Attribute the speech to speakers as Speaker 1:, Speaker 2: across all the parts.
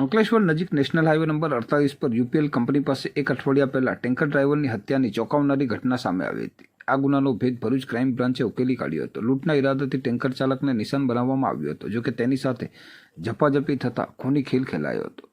Speaker 1: અંકલેશ્વર નજીક national highway number અડતાલીસ પર યુપીએલ કંપની પાસે એક અઠવાડિયા પહેલા ટેન્કર ડ્રાઈવરની હત્યાની ચોંકાવનારી ઘટના સામે આવી હતી. આ ગુનાનો ભેદ ભરૂચ ક્રાઇમ બ્રાન્ચે ઉકેલી કાઢ્યો હતો. લૂંટના ઇરાદાથી ટેન્કર ચાલકને નિશાન બનાવવામાં આવ્યો હતો, જોકે તેની સાથે ઝપાઝપી થતાં ખૂની ખેલ ખેલાયો હતો.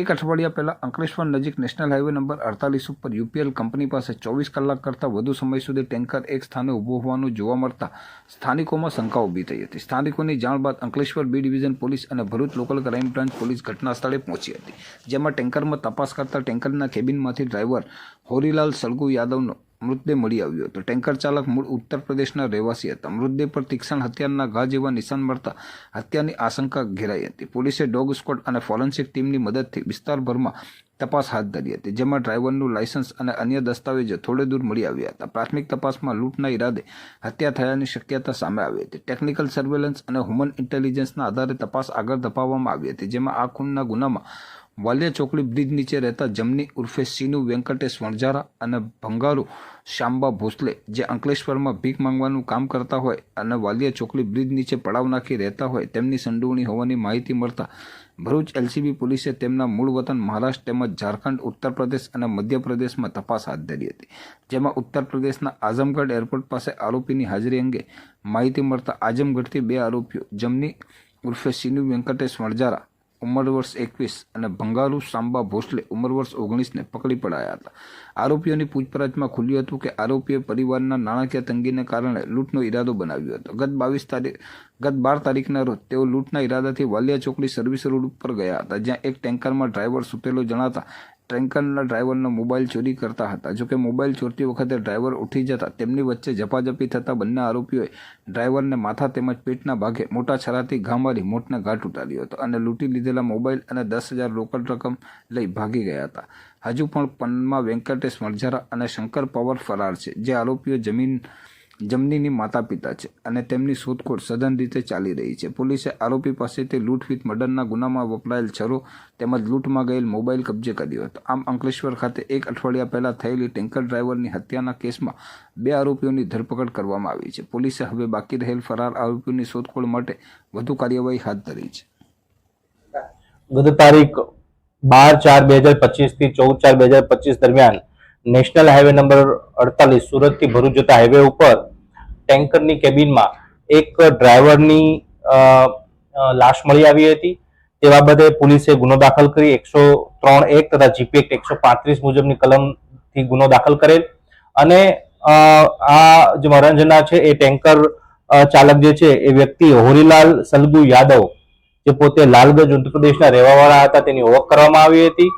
Speaker 1: એક અઠવાડિયા પહેલાં અંકલેશ્વર નજીક નેશનલ હાઈવે નંબર અડતાલીસ ઉપર યુપીએલ કંપની પાસે ચોવીસ કલાક કરતાં વધુ સમય સુધી ટેન્કર એક સ્થાને ઊભો હોવાનું જોવા મળતા સ્થાનિકોમાં શંકા ઊભી થઈ હતી. સ્થાનિકોની જાણ બાદ અંકલેશ્વર બી ડિવિઝન પોલીસ અને Bharuch local crime branch police ઘટના સ્થળે પહોંચી હતી, જેમાં ટેન્કરમાં તપાસ કરતા ટેન્કરના કેબિનમાંથી ડ્રાઈવર હોરીલાલ સલગુ યાદવનો મૃતદેહ મળી આવ્યો હતો. ટેન્કર ચાલક મૂળ ઉત્તર પ્રદેશના રહેવાસી હતા. મૃતદેહ પર તીક્ષણ હત્યાના ઘા જેવા નિશાન મળતા હત્યાની આશંકા ઘેરાઈ હતી. પોલીસે ડોગ સ્કોટ અને ફોરેન્સિક ટીમની મદદથી વિસ્તારભરમાં તપાસ હાથ ધરી હતી, જેમાં ડ્રાઈવરનું લાયસન્સ અને અન્ય દસ્તાવેજો થોડે દૂર મળી આવ્યા હતા. પ્રાથમિક તપાસમાં લૂંટના ઈરાદે હત્યા થયાની શક્યતા સામે આવી હતી. ટેકનિકલ સર્વેલન્સ અને હ્યુમન ઇન્ટેલિજન્સના આધારે તપાસ આગળ ધપાવવામાં આવી હતી, જેમાં આ ખૂનના ગુનામાં વાલિયા ચોકડી બ્રિજ નીચે રહેતા જમની ઉર્ફે સીનુ વેંકટેશ વણઝારા અને ભંગારુ શાંબા ભોસલે જે અંકલેશ્વરમાં ભીખ માંગવાનું કામ કરતા હોય અને વાલિયા ચોકડી બ્રિજ નીચે પડાવ નાખી રહેતા હોય તેમની સંડોવણી હોવાની માહિતી મળતા ભરૂચ એલસીબી પોલીસે તેમના મૂળ વતન મહારાષ્ટ્ર તેમજ ઝારખંડ, ઉત્તર પ્રદેશ અને મધ્યપ્રદેશમાં તપાસ હાથ ધરી હતી. જેમાં ઉત્તર પ્રદેશના આઝમગઢ એરપોર્ટ પાસે આરોપીની હાજરી અંગે માહિતી મળતા આઝમગઢથી બે આરોપીઓ જમની ઉર્ફે સિનુ વેંકટેશ વણઝારા ઉંમર વર્ષ એકવીસ અને ભંગારુ સાંબા ભોસલે ઉંમર વર્ષ ઓગણીસને પકડી પડાયા હતા. આરોપીઓની પૂછપરછમાં ખુલ્યું હતું કે આરોપીએ પરિવારના નાણાકીય તંગીને કારણે લૂંટનો ઈરાદો બનાવ્યો હતો. ગત બાવીસ તારીખ ગત બાર તારીખના રોજ તેઓ લૂંટના ઈરાદાથી વાલિયા ચોકડી સર્વિસ રોડ ઉપર ગયા હતા, જ્યાં એક ટેન્કરમાં ડ્રાઈવર સૂતેલો જણાતા ટેન્કરના ડ્રાઈવરનો મોબાઈલ ચોરી કરતા હતા. જોકે મોબાઈલ ચોરતી વખતે ડ્રાઈવર ઉઠી જતા તેમની વચ્ચે ઝપાઝપી થતા બંને આરોપીઓએ ડ્રાઈવરને માથા તેમજ પેટના ભાગે મોટા છરાથી ઘા મારી મોટને ઘાટ ઉતાર્યો હતો અને લૂંટી લીધેલા મોબાઈલ અને દસ હજાર રોકડ રકમ લઈ ભાગી ગયા હતા. હજુ પણ પનમાં વેંકટેશ વણઝારા અને શંકર પવાર ફરાર છે. જે આરોપીઓ જમીન જમનીની માતા પિતા છે અને તેમની શોધખોળ સઘન રીતે ચાલી રહી છે. પોલીસે આરોપી પાસેથી લૂંટ વિથ મર્ડરના ગુનામાં વપરાયેલ છરો તેમજ લૂંટમાં ગયેલ મોબાઈલ કબજે કર્યો હતો. આમ અંકલેશ્વર ખાતે એક અઠવાડિયા પહેલાં થયેલી ટેન્કર ડ્રાઈવરની હત્યાના કેસમાં બે આરોપીઓની ધરપકડ કરવામાં આવી છે. પોલીસે હવે બાકી રહેલ ફરાર આરોપીઓની શોધખોળ માટે વધુ કાર્યવાહી હાથ ધરી છે.
Speaker 2: ગત તારીખ બાર ચાર બે હજાર પચીસથી ચૌદ ચાર બે હજાર પચીસ દરમિયાન નેશનલ હાઈવે નંબર અડતાલીસ, સુરતથી ભરૂચ જતા હાઈવે ઉપર ટેન્કરની કેબિનમાં એક ડ્રાઈવરની લાશ મળી આવી હતી. તે બાબતે પોલીસે ગુનો દાખલ કરી એકસો ત્રણ એક તથા જીપી એક્ટ એકસો પાંત્રીસ મુજબની કલમથી ગુનો દાખલ કરેલ. અને આ જે મરણજના છે એ ટેન્કર ચાલક જે છે એ વ્યક્તિ હોરીલાલ સલગુ યાદવ, જે પોતે લાલગંજ ઉત્તર પ્રદેશના રહેવાવાળા હતા, તેની ઓળખ કરવામાં આવી હતી.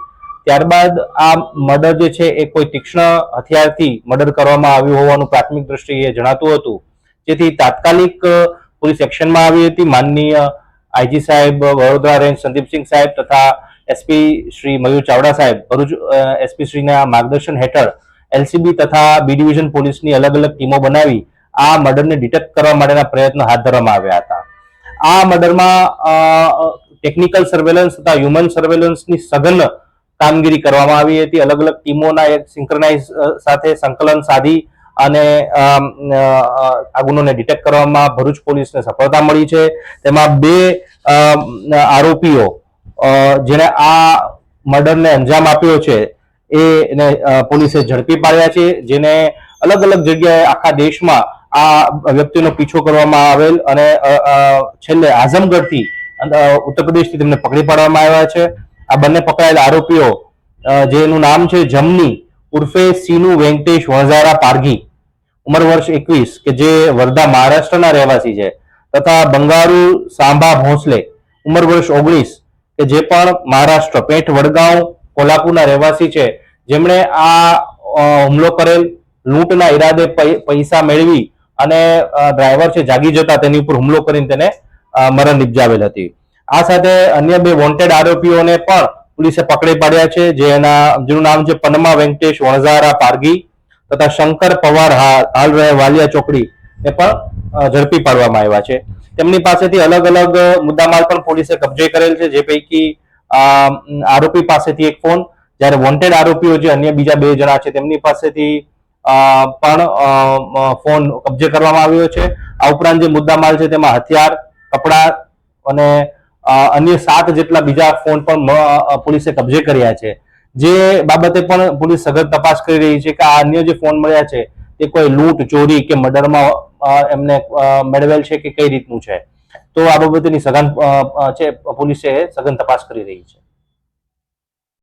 Speaker 2: ત્યારબાદ આ મર્ડર જે છે એ કોઈ તીક્ષ્ણ હથિયારથી મર્ડર કરવામાં આવ્યું હોવાનું પ્રાથમિક દ્રષ્ટિએ જણાતું હતું. જેથી તાત્કાલિક પોલીસ એક્શનમાં આવી હતી. માનનીય આઈજી સાહેબ, વડોદરા રેન્જ સંદીપસિંહ સાહેબ તથા એસપી શ્રી મયુર ચાવડા સાહેબ. ભરૂચ એસપી શ્રીના માર્ગદર્શન હેઠળ એલસીબી તથા બી ડિવિઝન પોલીસની અલગ અલગ ટીમો બનાવી આ મર્ડરને ડિટેક્ટ કરવા માટેના પ્રયત્નો હાથ ધરવામાં આવ્યા હતા. આ મર્ડરમાં ટેકનિકલ સર્વેલન્સ તથા હ્યુમન સર્વેલન્સની સઘન કામગીરી કરવામાં આવી હતી. અલગ અલગ ટીમોના એક સિંક્રનાઇઝ સાથે સંકલન સાધી અને આ ગુનોને ડિટેક્ટ કરવામાં ભરૂચ પોલીસને સફળતા મળી છે. તેમાં બે આરોપીઓ જેણે આ મર્ડરને અંજામ આપ્યો છે એને પોલીસે ઝડપી પાડ્યા છે, જેને અલગ અલગ જગ્યાએ આખા દેશમાં આ વ્યક્તિનો પીછો કરવામાં આવેલ અને છેલ્લે આઝમગઢથી ઉત્તર પ્રદેશથી તેમને પકડી પાડવામાં આવ્યા છે. આ બંને પકડાયેલા આરોપીઓ જેનું નામ છે જમની, ઉર્ફે સીનુ વેંકટેશ વણઝારા પારઘી. ઉંમર વર્ષ એકવીસ, કે જે વર્ધા મહારાષ્ટ્રના રહેવાસી છે, તથા બંગારુ સાંભા ભોંસલે. ઉંમર વર્ષ ઓગણીસ, કે જે પણ મહારાષ્ટ્ર પેઠ વડગાંવ, કોલ્હાપુરના રહેવાસી છે, જેમણે આ હુમલો કરેલ લૂંટના ઈરાદે પૈસા મેળવી અને ડ્રાઈવર છે જાગી જતા તેની ઉપર હુમલો કરીને તેને મરણ નિપજાવેલ હતી. આ સાથે અન્ય બે વોન્ટેડ આરોપીઓને પણ પોલીસે પકડી પાડ્યા છે જેના જેનું નામ છે પન્મા વેંકટેશ વણઝારા પારગી તથા શંકર પવાર હાલ રહે વાલિયા ચોકડી એ પણ ઝડપી પાડવામાં આવ્યા છે. તેમની પાસેથી અલગ અલગ મુદ્દામાલ પણ પોલીસે કબજે કરેલ છે, જે પૈકી આરોપી પાસેથી એક ફોન, જ્યારે વોન્ટેડ આરોપીઓ જે અન્ય બીજા બે જણા છે, તેમની પાસેથી પણ ફોન કબજે કરવામાં આવ્યો છે. આ ઉપરાંત જે મુદ્દામાલ છે, તેમાં હથિયાર, કપડા અને અન્ય સાત જેટલા બીજા ફોન પણ પોલીસે કબજે કર્યા છે. જે બાબતે પણ પોલીસ સઘન તપાસ કરી રહી છે કે આ અન્ય જે ફોન મળ્યા છે તે કોઈ લૂંટ, ચોરી કે મર્ડરમાં એમને મેળવેલ છે કે કઈ રીતનું છે? તો આ બાબતેની સઘન છે, પોલીસે સઘન તપાસ કરી રહી છે.